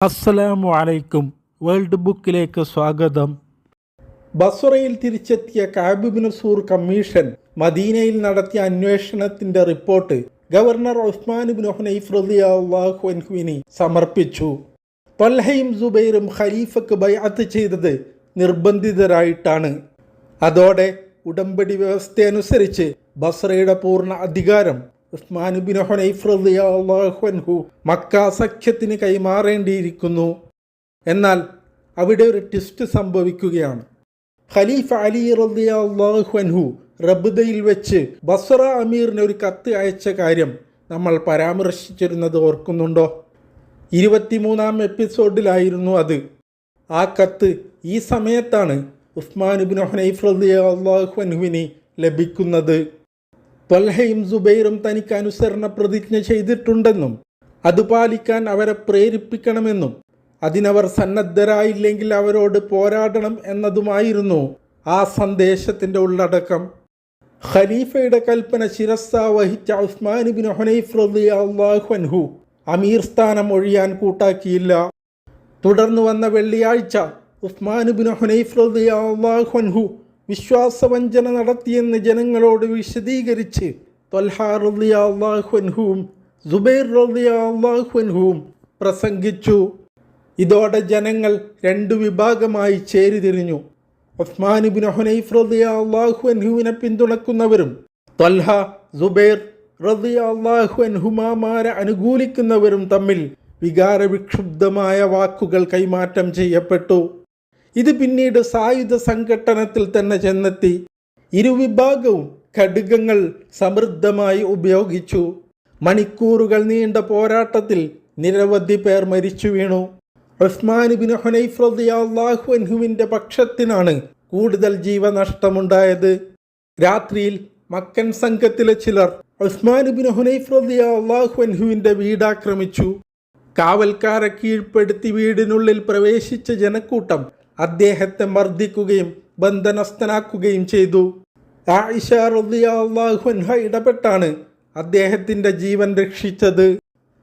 അസ്സലാമു അലൈക്കും. വേൾഡ് ബുക്കിലേക്ക് സ്വാഗതം. ബസുറയിൽ തിരിച്ചെത്തിയ കാബിബിന് സൂർ കമ്മീഷൻ മദീനയിൽ നടത്തിയ അന്വേഷണത്തിന്റെ report governor Usman bin Hunaif അൻഹുവിന് സമർപ്പിച്ചു. തൊൽഹയും സുബൈറും ഖലീഫക്ക് ബൈഅത്ത് ചെയ്തത് നിർബന്ധിതരായിട്ടാണ്. അതോടെ ഉടമ്പടി വ്യവസ്ഥയനുസരിച്ച് ബസ്രയുടെ പൂർണ അധികാരം ഉസ്മാൻ ബിൻ ഹുനൈഫ് അൻഹു മക്ക സഖ്യത്തിന് കൈമാറേണ്ടിയിരിക്കുന്നു. എന്നാൽ അവിടെ ഒരു ട്വിസ്റ്റ് സംഭവിക്കുകയാണ്. ഖലീഫ അലി അൻഹു റബ്ദയിൽ വെച്ച് ബസ്ര അമീറിന് ഒരു കത്ത് അയച്ച കാര്യം നമ്മൾ പരാമർശിച്ചിരുന്നത് ഓർക്കുന്നുണ്ടോ? ഇരുപത്തിമൂന്നാം എപ്പിസോഡിലായിരുന്നു അത്. ആ കത്ത് ഈ സമയത്താണ് ഉസ്മാൻ ഇബ്നു ഹനൈഫ് അൻഹുവിന് ലഭിക്കുന്നത്. ത്വൽഹയും സുബൈറും തനിക്ക് അനുസരണ പ്രതിജ്ഞ ചെയ്തിട്ടുണ്ടെന്നും അത് പാലിക്കാൻ അവരെ പ്രേരിപ്പിക്കണമെന്നും അതിനവർ സന്നദ്ധരായില്ലെങ്കിൽ അവരോട് പോരാടണം എന്നതുമായിരുന്നു ആ സന്ദേശത്തിന്റെ ഉള്ളടക്കം. ഖലീഫയുടെ കൽപ്പന ശിരസ്സ വഹിച്ച ഉസ്മാൻ ബിൻ ഹുനൈഫ് അൻഹു അമീർ സ്ഥാനം ഒഴിയാൻ കൂട്ടാക്കിയില്ല. തുടർന്ന് വന്ന വെള്ളിയാഴ്ച ഉസ്മാൻ ബിൻ ഹുനൈഫ് അൻഹു വിശ്വാസവഞ്ചന നടത്തിയെന്ന് ജനങ്ങളോട് വിശദീകരിച്ച് ത്വൽഹ സുബൈർ അൻഹുവും പ്രസംഗിച്ചു. ഇതോടെ ജനങ്ങൾ രണ്ടു വിഭാഗമായി ചേരിതിരിഞ്ഞു. ഉസ്മാൻ ബിൻ ഹുനൈഫ് റളിയല്ലാഹു അൻഹുവിനെ പിന്തുണക്കുന്നവരും തൊൽഹ സുബൈർ റളിയല്ലാഹു അൻഹുമാമാരെ അനുകൂലിക്കുന്നവരും തമ്മിൽ വികാരവിക്ഷുബ്ധമായ വാക്കുകൾ കൈമാറ്റം ചെയ്യപ്പെട്ടു. ഇത് പിന്നീട് സായുധ സംഘട്ടനത്തിൽ തന്നെ ചെന്നെത്തി. ഇരുവിഭാഗവും ഘടകങ്ങൾ സമൃദ്ധമായി ഉപയോഗിച്ചു. മണിക്കൂറുകൾ നീണ്ട പോരാട്ടത്തിൽ നിരവധി പേർ മരിച്ചു വീണു. ഉസ്മാൻ ബിൻ ഹുനൈഫ് പക്ഷത്തിനാണ് കൂടുതൽ ജീവനഷ്ടമുണ്ടായത്. രാത്രിയിൽ മക്കൻ സംഘത്തിലെ ചിലർ ഉസ്മാൻ ബിൻ ഹുനൈഫ് വീടാക്രമിച്ചു. കാവൽക്കാരെ കീഴ്പ്പെടുത്തി വീടിനുള്ളിൽ പ്രവേശിച്ച ജനക്കൂട്ടം അദ്ദേഹത്തെ മർദ്ദിക്കുകയും ബന്ധനസ്ഥനാക്കുകയും ചെയ്തു. ആയിഷ ഇടപെട്ടാണ് അദ്ദേഹത്തിന്റെ ജീവൻ രക്ഷിച്ചത്.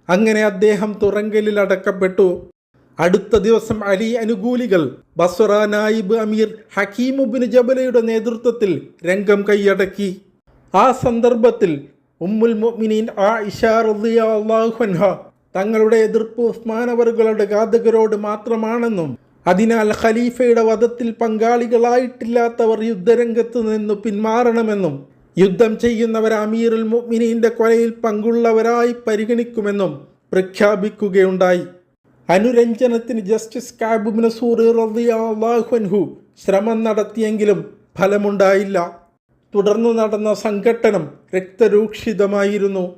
അങ്ങനെ അദ്ദേഹം തുറങ്കലിൽ അടക്കപ്പെട്ടു. അടുത്ത ദിവസം അലി അനുകൂലികൾ ബസ്വറ നായിബ് അമീർ ഹക്കീമുബിന് ജബലയുടെ നേതൃത്വത്തിൽ രംഗം കൈയടക്കി. ആ സന്ദർഭത്തിൽ ഉമ്മുൽ മൊമിനീൻ ആ അൻഹ തങ്ങളുടെ എതിർപ്പ് ഉസ്മാനവറുകളുടെ ഘാതകരോട് മാത്രമാണെന്നും അതിനാൽ ഖലീഫയുടെ വധത്തിൽ പങ്കാളികളായിട്ടില്ലാത്തവർ യുദ്ധരംഗത്ത് നിന്ന് പിന്മാറണമെന്നും യുദ്ധം ചെയ്യുന്നവർ അമീറുൽ മുഅ്മിനീന്റെ കൊലയിൽ പങ്കുള്ളവരായി പരിഗണിക്കുമെന്നും പ്രഖ്യാപിക്കുകയുണ്ടായി. അനുരഞ്ജനത്തിന് ജസ്റ്റിസ് കാബുബിന് സൂറിയാഹുൻഹു ശ്രമം നടത്തിയെങ്കിലും ഫലമുണ്ടായില്ല. തുടർന്ന് നടന്ന സംഘട്ടനം രക്തരൂക്ഷിതമായിരുന്നു.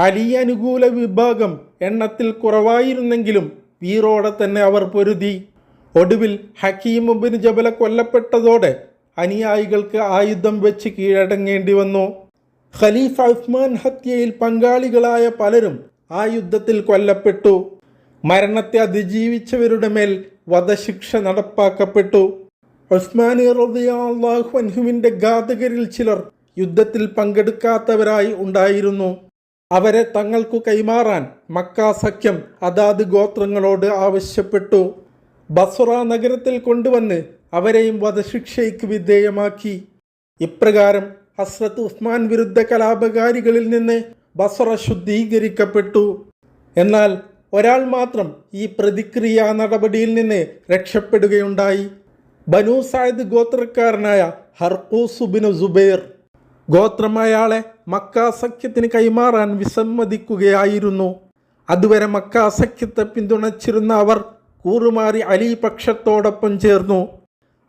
അലി അനുകൂല വിഭാഗം എണ്ണത്തിൽ കുറവായിരുന്നെങ്കിലും വീറോടെ തന്നെ അവർ പൊരുതി. ഒടുവിൽ ഹക്കീം ഹക്കീമുബിൻ ജബല കൊല്ലപ്പെട്ടതോടെ അനുയായികൾക്ക് ആയുധം വെച്ച് കീഴടങ്ങേണ്ടി വന്നു. ഖലീഫ ഉസ്മാൻ ഹത്യയിൽ പങ്കാളികളായ പലരും ആ യുദ്ധത്തിൽ കൊല്ലപ്പെട്ടു. മരണത്തെ അതിജീവിച്ചവരുടെ മേൽ വധശിക്ഷ നടപ്പാക്കപ്പെട്ടു. ഉസ്മാൻ അൻഹുവിന്റെ ഘാതകരിൽ ചിലർ യുദ്ധത്തിൽ പങ്കെടുക്കാത്തവരായി ഉണ്ടായിരുന്നു. അവരെ തങ്ങൾക്കു കൈമാറാൻ മക്ക സഖ്യം അതാത് ഗോത്രങ്ങളോട് ആവശ്യപ്പെട്ടു. ബസ്ര നഗരത്തിൽ കൊണ്ടുവന്ന് അവരെയും വധശിക്ഷയ്ക്ക് വിധേയമാക്കി. ഇപ്രകാരം ഹസ്രത്ത് ഉസ്മാൻ വിരുദ്ധ കലാപകാരികളിൽ നിന്ന് ബസ്ര ശുദ്ധീകരിക്കപ്പെട്ടു. എന്നാൽ ഒരാൾ മാത്രം ഈ പ്രതിക്രിയ നടപടിയിൽ നിന്ന് രക്ഷപ്പെടുകയുണ്ടായി. ബനു സായിദ് ഗോത്രക്കാരനായ ഹർക്കൂസുബിനു സുബൈർ ഗോത്രം അയാളെ മക്ക സഖ്യത്തിന് കൈമാറാൻ വിസമ്മതിക്കുകയായിരുന്നു. അതുവരെ മക്ക സഖ്യത്തെ പിന്തുണച്ചിരുന്ന അവർ കൂറുമാറി അലി പക്ഷത്തോടൊപ്പം ചേർന്നു.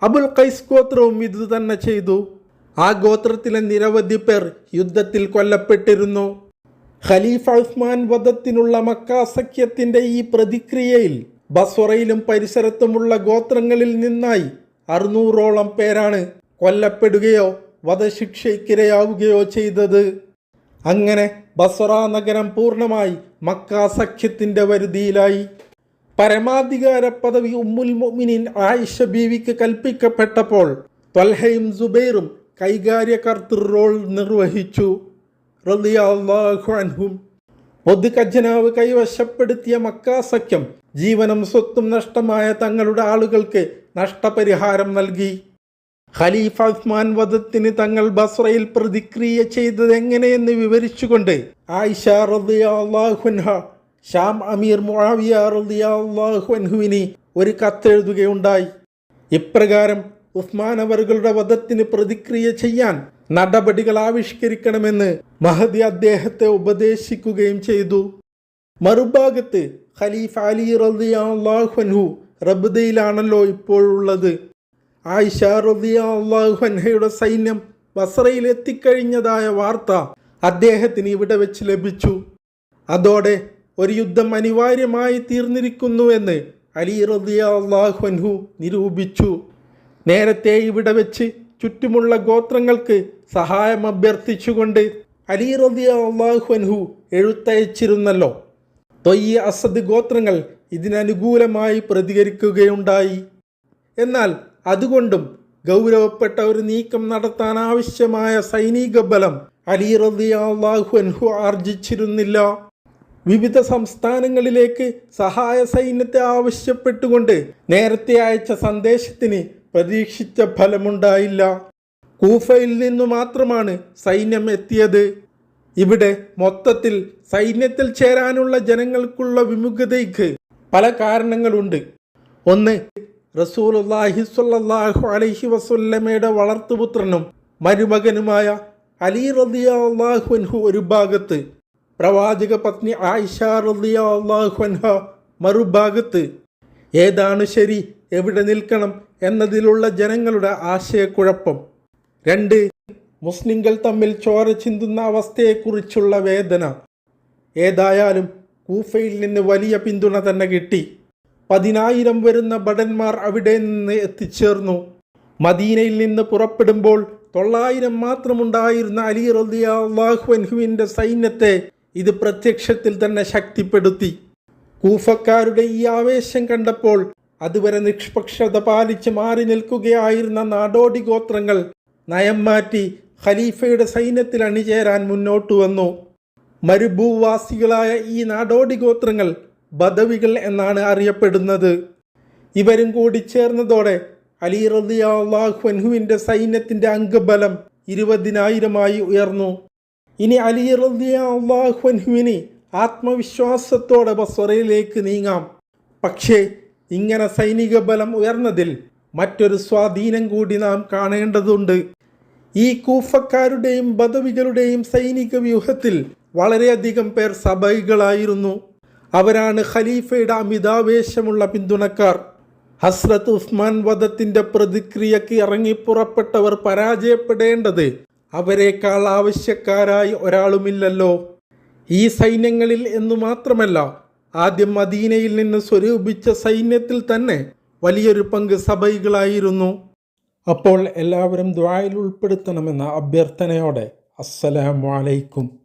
അബുൽ കൈസ് ഗോത്രവും ഇതുതന്നെ ചെയ്തു. ആ ഗോത്രത്തിലെ നിരവധി പേർ യുദ്ധത്തിൽ കൊല്ലപ്പെട്ടിരുന്നു. ഖലീഫ ഉസ്മാൻ വധത്തിനുള്ള മക്ക സഖ്യത്തിന്റെ ഈ പ്രതിക്രിയയിൽ ബസ്വറയിലും പരിസരത്തുമുള്ള ഗോത്രങ്ങളിൽ നിന്നായി അറുന്നൂറോളം പേരാണ് കൊല്ലപ്പെടുകയോ വധശിക്ഷയ്ക്കിരയാവുകയോ ചെയ്തത്. അങ്ങനെ ബസ്വറ നഗരം പൂർണമായി മക്ക സഖ്യത്തിന്റെ വരുതിയിലായി. പരമാധികാര പദവി ഉമ്മുൽ മൊമിനിൻ ആയിഷ ബീവിക്ക് കൽപ്പിക്കപ്പെട്ടപ്പോൾ ത്വൽഹയും സുബൈറും കൈകാര്യകർത്തൃ റോൾ നിർവഹിച്ചു. റളിയല്ലാഹു അൻഹും. പൊതുഖജനാവ് കൈവശപ്പെടുത്തിയ മക്കാസഖ്യം ജീവനും സ്വത്തും നഷ്ടമായ തങ്ങളുടെ ആളുകൾക്ക് നഷ്ടപരിഹാരം നൽകി. ഖലീഫ ഉസ്മാൻ വധത്തിന് തങ്ങൾ ബസ്രയിൽ പ്രതിക്രിയ ചെയ്തത് എങ്ങനെയെന്ന് വിവരിച്ചുകൊണ്ട് ആയിഷ റളിയല്ലാഹുൻഹ ഷാം അമീർ റളിയല്ലാഹുൻഹുവിന് ഒരു കത്തെഴുതുകയുണ്ടായി ഇപ്രകാരം ഉസ്മാൻ അവറുകളുടെ വധത്തിന് പ്രതിക്രിയ ചെയ്യാൻ നടപടികൾ ആവിഷ്കരിക്കണമെന്ന് മഹദി അദ്ദേഹത്തെ ഉപദേശിക്കുകയും ചെയ്തു. മറുഭാഗത്ത് ഖലീഫ് അലി റളിയല്ലാഹുൻഹു റബ്ദയിലാണല്ലോ ഇപ്പോഴുള്ളത് ആയിഷ റളിയല്ലാഹുൻഹയുടെ സൈന്യം ബസറയിൽ എത്തിക്കഴിഞ്ഞതായ വാർത്ത അദ്ദേഹത്തിന് ഇവിടെ വെച്ച് ലഭിച്ചു. അതോടെ ഒരു യുദ്ധം അനിവാര്യമായി തീർന്നിരിക്കുന്നുവെന്ന് അലി റദിയാഹ്വൻഹു നിരൂപിച്ചു. നേരത്തെ ഇവിടെ വെച്ച് ചുറ്റുമുള്ള ഗോത്രങ്ങൾക്ക് സഹായം അഭ്യർത്ഥിച്ചുകൊണ്ട് അലി റദിയാഹ്വൻഹു എഴുത്തയച്ചിരുന്നല്ലോ. തൊയ്യ അസദ് ഗോത്രങ്ങൾ ഇതിനനുകൂലമായി പ്രതികരിക്കുകയുണ്ടായി. എന്നാൽ അതുകൊണ്ടും ഗൗരവപ്പെട്ട ഒരു നീക്കം നടത്താൻ ആവശ്യമായ സൈനിക ബലം അലി റളിയല്ലാഹു അൻഹു ആർജിച്ചിരുന്നില്ല. വിവിധ സംസ്ഥാനങ്ങളിലേക്ക് സഹായ സൈന്യത്തെ ആവശ്യപ്പെട്ടുകൊണ്ട് നേരത്തെ അയച്ച സന്ദേശത്തിന് പ്രതീക്ഷിച്ച ഫലമുണ്ടായില്ല. കൂഫയിൽ നിന്നു മാത്രമാണ് സൈന്യം എത്തിയത്. ഇവിടെ മൊത്തത്തിൽ സൈന്യത്തിൽ ചേരാനുള്ള ജനങ്ങൾക്കുള്ള വിമുഖതയ്ക്ക് പല കാരണങ്ങളുണ്ട്. ഒന്ന് റസൂലുള്ളാഹി സ്വല്ലല്ലാഹു അലൈഹി വസല്ലമയുടെ വളർത്തുപുത്രനും മരുമകനുമായ അലി റദിയാഹുൻഹു ഒരു ഭാഗത്ത് പ്രവാചക പത്നി ആയിഷ അൻഹ മറുഭാഗത്ത് ഏതാണ് ശരി? എവിടെ നിൽക്കണം? എന്നതിലുള്ള ജനങ്ങളുടെ ആശയക്കുഴപ്പം. രണ്ട് മുസ്ലിങ്ങൾ തമ്മിൽ ചോര ചിന്തുന്ന അവസ്ഥയെക്കുറിച്ചുള്ള വേദന. ഏതായാലും കൂഫയിൽ നിന്ന് വലിയ പിന്തുണ തന്നെ കിട്ടി. പതിനായിരം വരുന്ന ഭടന്മാർ അവിടെ നിന്ന് എത്തിച്ചേർന്നു. മദീനയിൽ നിന്ന് പുറപ്പെടുമ്പോൾ തൊള്ളായിരം മാത്രമുണ്ടായിരുന്ന അലി റളിയല്ലാഹുവിന്റെ സൈന്യത്തെ ഇത് പ്രത്യക്ഷത്തിൽ തന്നെ ശക്തിപ്പെടുത്തി. കൂഫക്കാരുടെ ഈ ആവേശം കണ്ടപ്പോൾ അതുവരെ നിഷ്പക്ഷത പാലിച്ച് മാറി നിൽക്കുകയായിരുന്ന നാടോടി ഗോത്രങ്ങൾ നയം മാറ്റി ഖലീഫയുടെ സൈന്യത്തിൽ അണിചേരാൻ മുന്നോട്ട് വന്നു. മരുഭൂവാസികളായ ഈ നാടോടി ഗോത്രങ്ങൾ ബദവികൾ എന്നാണ് അറിയപ്പെടുന്നത്. ഇവരും കൂടി ചേർന്നതോടെ അലി റളിയല്ലാഹു അൻഹുവിന്റെ സൈന്യത്തിന്റെ അംഗബലം ഇരുപതിനായിരമായി ഉയർന്നു. ഇനി അലി അൻഹുവിന് ആത്മവിശ്വാസത്തോടെ ബസ്വറയിലേക്ക് നീങ്ങാം. പക്ഷേ ഇങ്ങനെ സൈനിക ബലം ഉയർന്നതിൽ മറ്റൊരു സ്വാധീനം കൂടി നാം കാണേണ്ടതുണ്ട്. ഈ കൂഫക്കാരുടെയും ബദവികളുടെയും സൈനിക വ്യൂഹത്തിൽ വളരെയധികം പേർ സബൈകളായിരുന്നു അവരാണ് ഖലീഫയുടെ അമിതാവേശമുള്ള പിന്തുണക്കാർ. ഹസ്രത്ത് ഉസ്മാൻ വധത്തിന്റെ പ്രതിക്രിയക്ക് ഇറങ്ങി പുറപ്പെട്ടവർ പരാജയപ്പെടേണ്ടത് അവരെക്കാൾ ആവശ്യക്കാരായി ഒരാളുമില്ലല്ലോ. ഈ സൈന്യങ്ങളിൽ എന്നു മാത്രമല്ല ആദ്യം മദീനയിൽ നിന്ന് സ്വരൂപിച്ച സൈന്യത്തിൽ തന്നെ വലിയൊരു പങ്ക് സഭൈകളായിരുന്നു അപ്പോൾ എല്ലാവരും ദ്വായിൽ ഉൾപ്പെടുത്തണമെന്ന അഭ്യർത്ഥനയോടെ അസ്സലാമു അലൈക്കും.